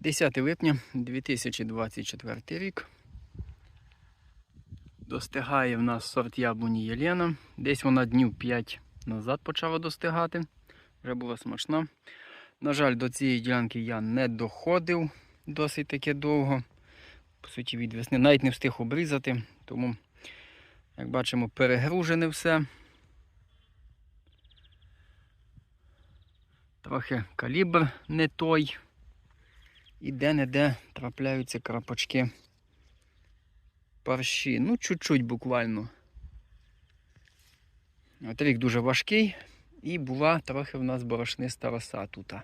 10 липня 2024 рік. Достигає в нас сорт яблуні Єлена. Десь вона днів 5 назад почала достигати. Вже була смачна. На жаль, до цієї ділянки я не доходив досить таки довго. По суті, від весни навіть не встиг обрізати. Тому, як бачимо, перегружене все. Трохи калібр не той. І де-не-де трапляються крапочки парші. Ну, чуть-чуть буквально. От рік дуже важкий. І була трохи в нас борошниста роса тут.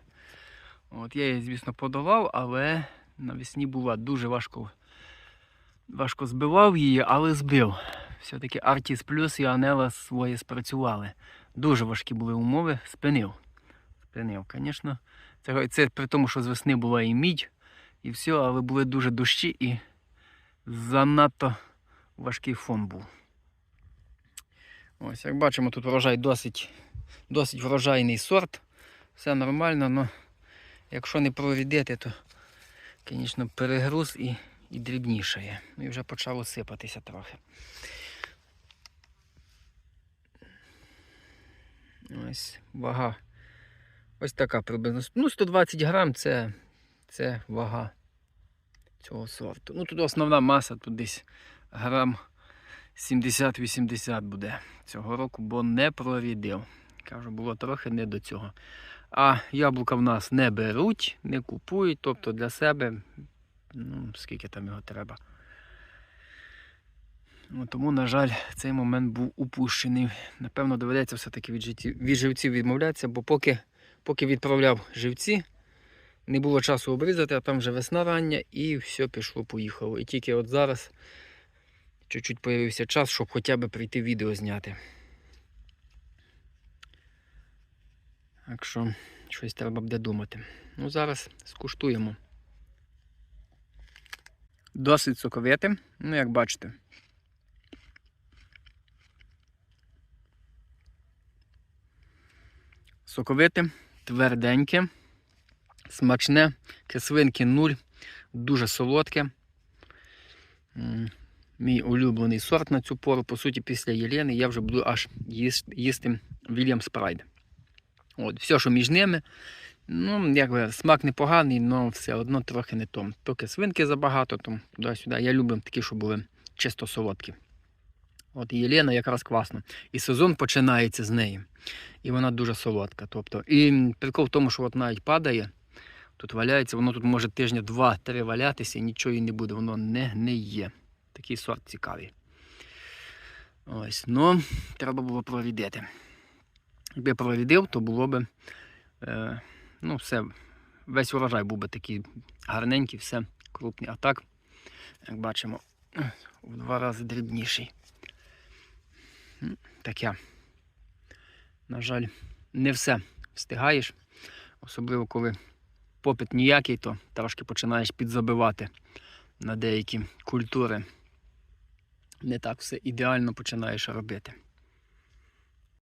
От я її, звісно, подавав, але навесні була дуже важко. Важко збивав її, але збив. Все-таки Artis Plus і Анела своє спрацювали. Дуже важкі були умови, спинив. Спинив, звісно. Це, це при тому, що з весни була і мідь, і все, але були дуже дощі і занадто важкий фон був. Ось, як бачимо, тут врожай досить, досить врожайний сорт. Все нормально, але якщо не прорідити, то, звісно, перегруз і, і дрібнішає. Ну, І вже почало сипатися трохи. Ось вага. Ось така приблизно. Ну, 120 грам це, це вага цього сорту. Ну, тут основна маса, тут десь грам 70-80 буде цього року, бо не прорідив. Кажу, було трохи не до цього. А яблука в нас не беруть, не купують, тобто для себе, ну, скільки там його треба. Ну, тому, на жаль, цей момент був упущений. Напевно, доведеться все-таки від, живців відмовлятися, бо поки, поки відправляв живці, не було часу обрізати, а там вже весна рання і все пішло-поїхало. І тільки от зараз чуть-чуть появився час, щоб хоча б прийти відео зняти. Так що щось треба буде думати. Ну, зараз скуштуємо. Досить соковите, ну як бачите. Соковите, тверденьке, смачне, кислинки нуль, дуже солодке. Мій улюблений сорт на цю пору. По суті, після Єлени я вже буду аж їсти Williams Pride. От, все, що між ними. Ну, якби смак непоганий, але все одно трохи не то. Поки свинки забагато, то туди-сюди. Я люблю такі, що були чисто солодкі. От Єлена якраз класно. І сезон починається з неї. І вона дуже солодка. Тобто, і прикол в тому, що от навіть падає, тут валяється, воно тут може тижня два-три валятися і нічого їй не буде, воно не гниє. Такий сорт цікавий. Ось, ну, треба було провідити. Якби я провідив, то було б е, ну, все, весь урожай був би такий гарненький, все крупний. А так, як бачимо, в два рази дрібніший. Таке. На жаль, не все встигаєш. Особливо, коли попит ніякий, то трошки починаєш підзабивати на деякі культури. Не так все ідеально починаєш робити.